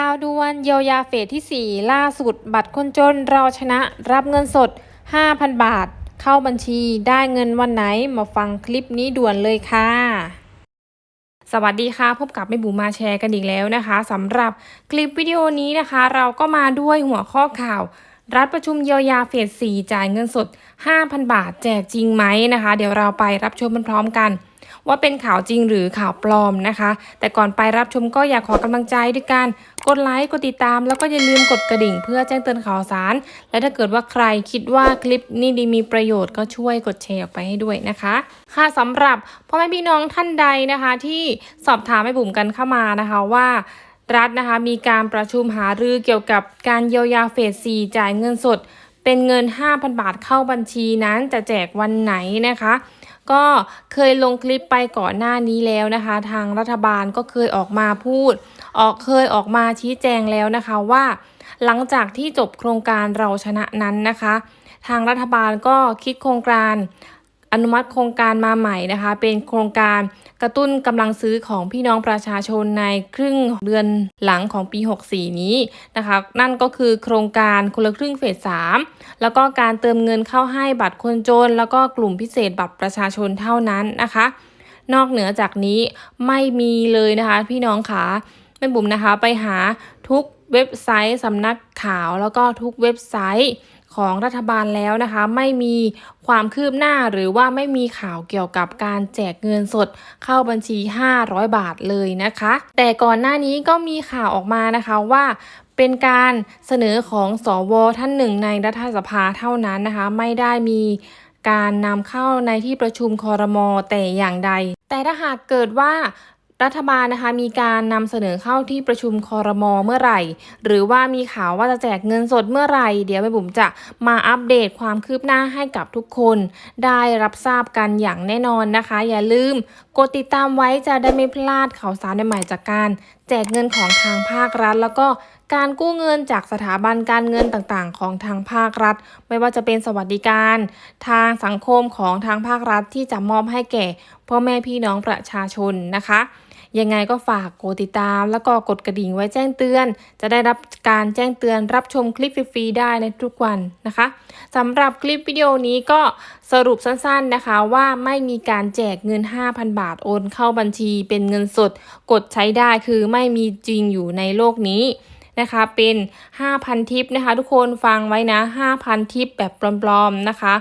ข่าวด่วนเยียวยาเฟสที่ 4 ล่าสุด บัตรคนจนเราชนะรับเงินสด 5,000 บาท เข้าบัญชีได้เงินวันไหนมาฟังคลิปนี้ด่วนเลยค่ะสวัสดีค่ะ พบกับแม่บุ๋มมาแชร์กันอีกแล้วนะคะสำหรับคลิปวิดีโอนี้นะคะ เราก็มาด้วยหัวข้อข่าว รัฐประชุมเยียวยาเฟส 4 จ่ายเงินสด 5,000 บาท แจกจริงไหมนะคะ เดี๋ยวเราไปรับชมพร้อมๆกัน ว่าเป็นข่าวจริงหรือข่าวปลอมนะคะ แต่ก่อนไปรับชมก็อยากขอกำลังใจด้วยการกดไลค์กดติดตาม แล้วก็อย่าลืมกดกระดิ่งเพื่อแจ้งเตือนข่าวสาร และถ้าเกิดว่าใครคิดว่าคลิปนี้ดีมีประโยชน์ก็ช่วยกดแชร์ออกไปให้ด้วยนะคะ ค่ะสำหรับพ่อแม่พี่น้องท่านใดนะคะ ที่สอบถามให้บุ๋มกันเข้ามานะคะว่ารัฐนะคะมีการประชุมหารือเกี่ยวกับการเยียวยาเฟส 4 จ่ายเงินสด เป็นเงิน 5,000 บาทเข้าบัญชีนั้นจะแจกวันไหนนะคะ ก็เคยลงคลิปไปก่อนหน้านี้แล้วนะคะ ทางรัฐบาลก็เคยออกมาพูด ออกเคยออกมาชี้แจงแล้วนะคะว่า หลังจากที่จบโครงการเราชนะนั้นนะคะ ทางรัฐบาลก็คิดโครงการ อนุมัติโครงการมาใหม่นะคะ เป็นโครงการกระตุ้นกำลังซื้อของพี่น้องประชาชนในครึ่งเดือนหลังของปี 64 นี้นะคะ นั่นก็คือโครงการคนละครึ่งเฟส 3 แล้วก็การเติมเงินเข้าให้บัตรคนจน แล้วก็กลุ่มพิเศษบัตรประชาชนเท่านั้นนะคะ นอกเหนือจากนี้ไม่มีเลยนะคะพี่น้องคะแม่บุ๋มนะคะไปหาทุกเว็บไซต์สำนักข่าวแล้วก็ทุกเว็บไซต์ของรัฐบาลแล้วนะคะ ไม่มีความคืบหน้าหรือว่าไม่มีข่าวเกี่ยวกับการแจกเงินสดเข้าบัญชี 500 บาทเลยนะคะ แต่ก่อนหน้านี้ก็มีข่าวออกมานะคะว่าเป็นการเสนอของสวท่านหนึ่งในรัฐสภาเท่านั้นนะคะ ไม่ได้มีการนำเข้าในที่ประชุมคอรมอแต่อย่างใด แต่ถ้าหากเกิดว่า รัฐบาลนะคะมีการนำเสนอเข้าที่ประชุมคอรมอเมื่อไหร่ หรือว่ามีข่าวว่าจะแจกเงินสดเมื่อไหร่ เดี๋ยวแม่บุ๋มจะมาอัปเดตความคืบหน้าให้กับทุกคน ได้รับทราบกันอย่างแน่นอนนะคะ อย่าลืมกดติดตามไว้จะได้ไม่พลาดข่าวสารใหม่จากการแจกเงินของทางภาครัฐ แล้วก็การกู้เงินจากสถาบันการเงินต่างๆ ของทางภาครัฐ ไม่ว่าจะเป็นสวัสดิการ ทางสังคมของทางภาครัฐที่จะมอบให้แก่พ่อแม่พี่น้องประชาชนนะคะ ยังไงก็ฝากกดติดตามแล้วก็กดกระดิ่งไว้แจ้งเตือน จะได้รับการแจ้งเตือนรับชมคลิปฟรีๆได้ในทุกวันนะคะสำหรับคลิปวิดีโอนี้ก็สรุปสั้นๆนะคะว่าไม่มีการแจกเงิน 5,000 บาทโอนเข้าบัญชีเป็นเงินสด กดใช้ได้คือไม่มีจริงอยู่ในโลกนี้นะคะเป็น 5,000 ทิปนะคะ ทุกคนฟังไว้นะ 5,000 ทิปแบบปลอมๆนะคะ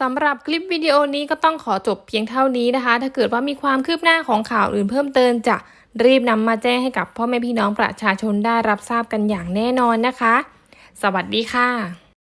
สำหรับคลิปวิดีโอนี้ก็ต้องขอจบเพียงเท่านี้นะคะ ถ้าเกิดว่ามีความคืบหน้าของข่าวอื่นเพิ่มเติมจะรีบนำมาแจ้งให้กับพ่อแม่พี่น้องประชาชนได้รับทราบกันอย่างแน่นอนนะคะ สวัสดีค่ะ